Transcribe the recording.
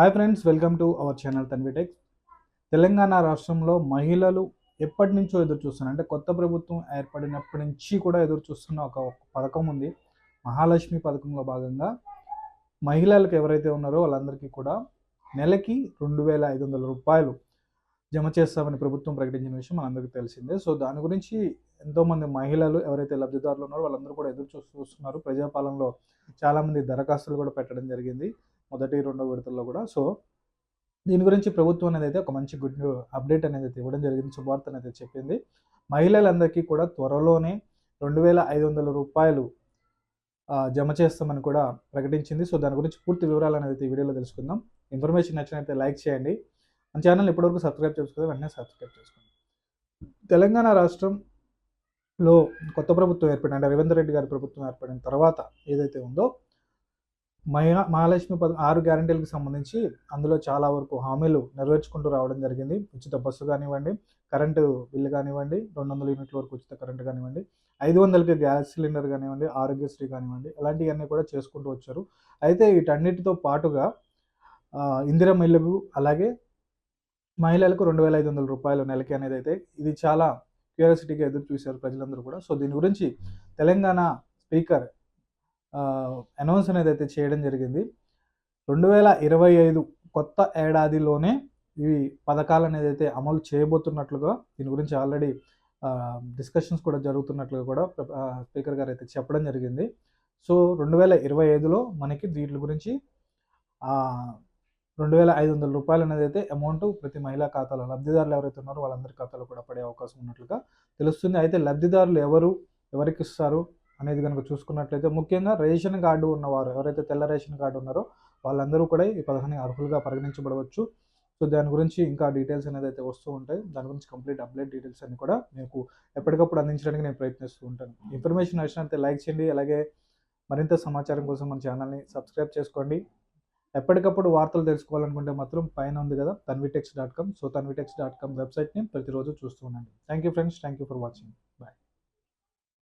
Hi friends welcome to our channel Tanvitech Telangana రాష్ట్రంలో మహిళలు ఎప్పటి నుంచో ఎదురు చూస్తున్నారు. అంటే కొత్త ప్రభుత్వం ఏర్పడినప్పటి నుంచి కూడా ఎదురు చూస్తున్న ఒక పథకం ఉంది. మహాలక్ష్మి పథకంలో భాగంగా మహిళలకు ఎవరైతే ఉన్నారో వాళ్ళందరికీ కూడా నెలకి రెండు వేల ఐదు వందల రూపాయలు జమ చేస్తామని ప్రభుత్వం ప్రకటించిన విషయం మనందరికీ తెలిసిందే. సో దాని గురించి ఎంతోమంది మహిళలు ఎవరైతే లబ్ధిదారులు ఉన్నారో వాళ్ళందరూ కూడా ఎదురు చూస్తూ చూస్తున్నారు ప్రజాపాలనలో చాలామంది దరఖాస్తులు కూడా పెట్టడం జరిగింది. మొదటి రెండో విడతల్లో కూడా. సో దీని గురించి ప్రభుత్వం అనేది అయితే ఒక మంచి గుడ్ అప్డేట్ అనేది అయితే ఇవ్వడం జరిగింది. శుభార్త అనేది చెప్పింది. మహిళలందరికీ కూడా త్వరలోనే రెండు వేల ఐదు వందల రూపాయలు జమ చేస్తామని కూడా ప్రకటించింది. సో దాని గురించి పూర్తి వివరాలు అనేది ఈ వీడియోలో తెలుసుకుందాం. ఇన్ఫర్మేషన్ నచ్చినైతే లైక్ చేయండి. మన ఛానల్ ఇప్పటివరకు సబ్స్క్రైబ్ చేసుకుంటే వెంటనే సబ్స్క్రైబ్ చేసుకోండి. తెలంగాణ రాష్ట్రంలో కొత్త ప్రభుత్వం ఏర్పడిన అంటే రేవంత్ రెడ్డి గారి ప్రభుత్వం ఏర్పడిన తర్వాత ఏదైతే ఉందో మహిళా మహాలక్ష్మి పథకం ఆరు గ్యారంటీలకు సంబంధించి అందులో చాలా వరకు హామీలు నెరవేర్చుకుంటూ రావడం జరిగింది. ఉచిత బస్సు కానివ్వండి కరెంటు బిల్లు కానివ్వండి రెండు వందల యూనిట్ల వరకు ఉచిత కరెంటు కానివ్వండి ఐదు వందలకి గ్యాస్ సిలిండర్ కానివ్వండి ఆరోగ్యశ్రీ కానివ్వండి ఇలాంటివన్నీ కూడా చేసుకుంటూ వచ్చారు. అయితే వీటన్నిటితో పాటుగా ఆ, ఇందిరమ్మ అలాగే మహిళలకు రెండు వేల ఐదు వందల రూపాయలు నెలకి అనేది అయితే ఇది చాలా క్యూరియాసిటీగా ఎదురు చూశారు ప్రజలందరూ కూడా. సో దీని గురించి తెలంగాణ స్పీకర్ అనౌన్స్ అనేది అయితే చేయడం జరిగింది. రెండు వేల ఇరవై ఐదు కొత్త ఏడాదిలోనే ఇవి పథకాలు అనేది అయితే అమలు చేయబోతున్నట్లుగా దీని గురించి ఆల్రెడీ డిస్కషన్స్ కూడా జరుగుతున్నట్లుగా కూడా స్పీకర్ గారు అయితే చెప్పడం జరిగింది. సో రెండు వేల ఇరవై ఐదులో మనకి దీని గురించి రెండు వేల ఐదు వందల రూపాయలు అనేది అయితే అమౌంట్ ప్రతి మహిళా ఖాతాలో లబ్ధిదారులు ఎవరైతే ఉన్నారో వాళ్ళందరి ఖాతాలో కూడా పడే అవకాశం ఉన్నట్లుగా తెలుస్తుంది. అయితే లబ్ధిదారులు ఎవరు ఎవరికి ఇస్తారు అనేది కనుక చూసుకున్నట్లయితే ముఖ్యంగా రేషన్ కార్డు ఉన్నవారు ఎవరైతే తెల్ల రేషన్ కార్డు ఉన్నారో వాళ్ళందరూ కూడా ఈ పథకానికి అర్హులుగా పరిగణించబడవచ్చు. సో దాని గురించి ఇంకా డీటెయిల్స్ అనేది అయితే వస్తూ ఉంటాయి. దాని గురించి కంప్లీట్ అప్డేట్ డీటెయిల్స్ అన్ని కూడా మీకు ఎప్పటికప్పుడు అందించడానికి నేను ప్రయత్నిస్తూ ఉంటాను. ఇన్ఫర్మేషన్ నచ్చినట్లయితే లైక్ చేయండి. అలాగే మరింత సమాచారం కోసం మన ఛానల్ని సబ్స్క్రైబ్ చేసుకోండి. ఎప్పటికప్పుడు వార్తలు తెలుసుకోవాలనుకుంటే మాత్రం పైన ఉంది కదా Tanvitechs dot com so Tanvitechs dot com వెబ్సైట్ని ప్రతిరోజు చూస్తూ ఉండండి. Thank you friends. Thank you for watching. Bye.